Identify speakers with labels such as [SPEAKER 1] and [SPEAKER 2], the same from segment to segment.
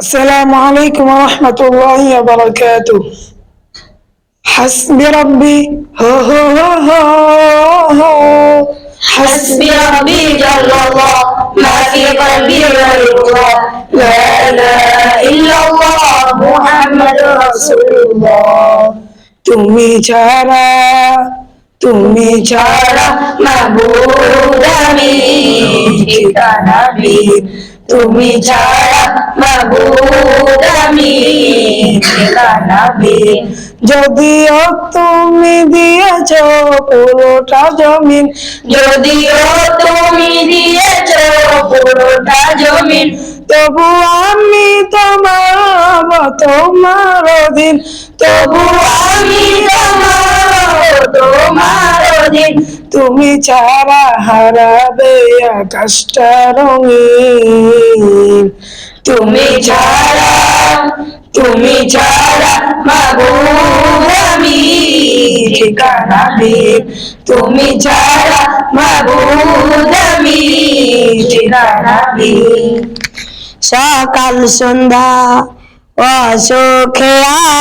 [SPEAKER 1] السلام عليكم ورحمة الله وبركاته حسبي ربي هو هو هو هو
[SPEAKER 2] حسبي ربي جل الله ما في قلبي غير الله لا اله الا الله محمد رسول الله
[SPEAKER 1] তুমি ছাড়া তুমি ছাড়া
[SPEAKER 2] মাবুদ আমি ঠিকানা বীর তুমি ছাড়া মাবুদ আমি বীর
[SPEAKER 1] যদিও তুমি দিয়েছ পুরোটা জমিন,
[SPEAKER 2] যদিও তুমি দিয়েছ পুরোটা জমিন,
[SPEAKER 1] তবু আমি তোমার তোমার অধীন
[SPEAKER 2] তবু আমি তোমার তোমার অধীন
[SPEAKER 1] তুমি ছাড়া হারাবে আকাশটা রঙিন।
[SPEAKER 2] তুমি ছাড়া তুমি ছাড়া মাবুদ আমি ঠিকানা তুমি ছাড়া মাবুদ আমি ঠিকানা
[SPEAKER 3] সকাল সন্ধ্যা, অসুখে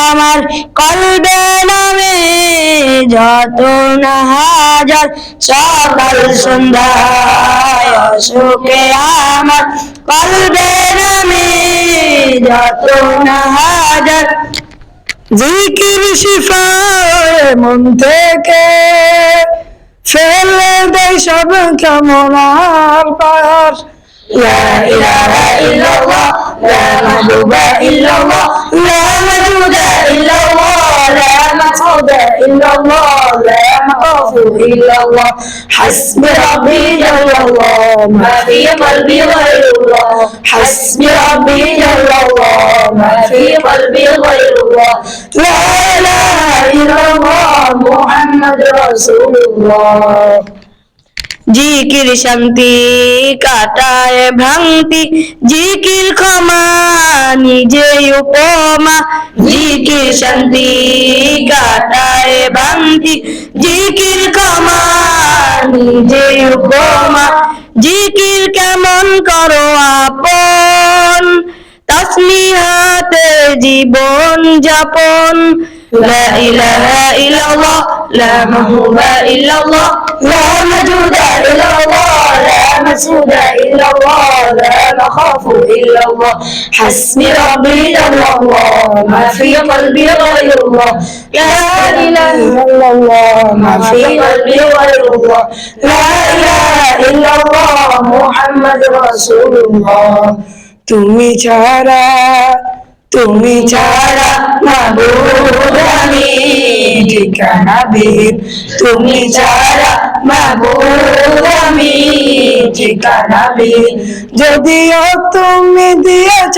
[SPEAKER 3] আমার কলবে নামে যত না হাজার। সকাল সন্ধ্যা অসুখে আমার কলবে নামে যত না হাজার
[SPEAKER 1] জিকির শিফায় মন থেকে ফেলে দেয় সব কামনার পার
[SPEAKER 2] لا إله إلا الله لا محبوب إلا الله لا موجود إلا الله لا مقصود إلا الله لا مخاف إلا الله حسبي ربي جل الله ما في قلبي غير الله حسبي ربي جل الله ما في قلبي غير الله لا إله إلا الله محمد رسول الله
[SPEAKER 3] জিকির শান্তি কাটায় ভ্রান্তি জিকির ক্ষমা নিজে উপমা জিকির শান্তি কাটায় ভ্রান্তি জিকির ক্ষমা নিজে উপমা জিকির কেমন করো আপন তসমিহাতে জীবন যাপন লা ইলাহা ইল্লাল্লাহ লা মাহবুবা ইল্লাল্লাহ
[SPEAKER 2] لا موجود إلا الله لا مسعود إلا الله لا مخاف إلا الله حسبي ربي جل الله ما في قلبي غير الله لا إله إلا الله ما في قلبي غير الله لا إله إلا الله محمد رسول الله
[SPEAKER 1] তুমি ছাড়া তুমি ছাড়া
[SPEAKER 2] তুমি ছাড়া
[SPEAKER 1] যদিও তুমি দিয়েছ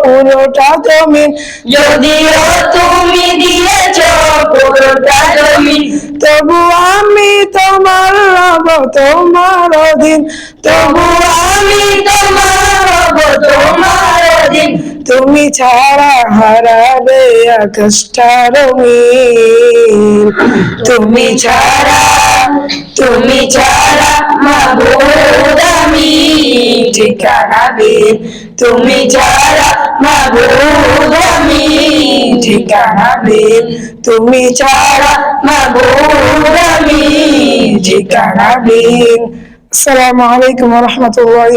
[SPEAKER 1] পুরোটা জমিন
[SPEAKER 2] যদিও তুমি দিয়েছ পুরোটা জমিন
[SPEAKER 1] তবু আমি তোমার রব, তোমার অধীন।
[SPEAKER 2] তবু আমি তোমার হব তোমার
[SPEAKER 1] তুমি ছাড়া হারাবে আকাশটা রঙিন
[SPEAKER 2] তুমি ছাড়া তুমি ছাড়া মাহবুব আমি ঠিকানা বীর। তুমি ছাড়া মাহবুব আমি ঠিকানা বীর।
[SPEAKER 1] তুমি ছাড়া
[SPEAKER 2] মাহবুব আমি ঠিকানা বীর।
[SPEAKER 1] আসসালামু আলাইকুম ওয়া রাহমাতুল্লাহি